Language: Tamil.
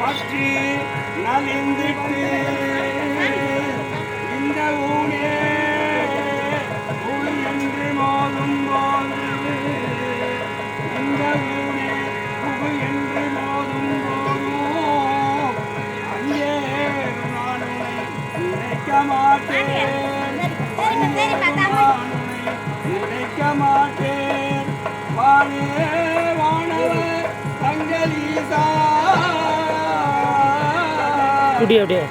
பற்றி நலிந்திட்டு இந்த ஊனே ஊழி என்று மோதும் போது. இந்த ஊனே புகு என்று மோதும் போதும் அங்கே நானும் நினைக்க மாட்டேன். நினைக்க மாட்டேன். வானே குடி அப்படியே.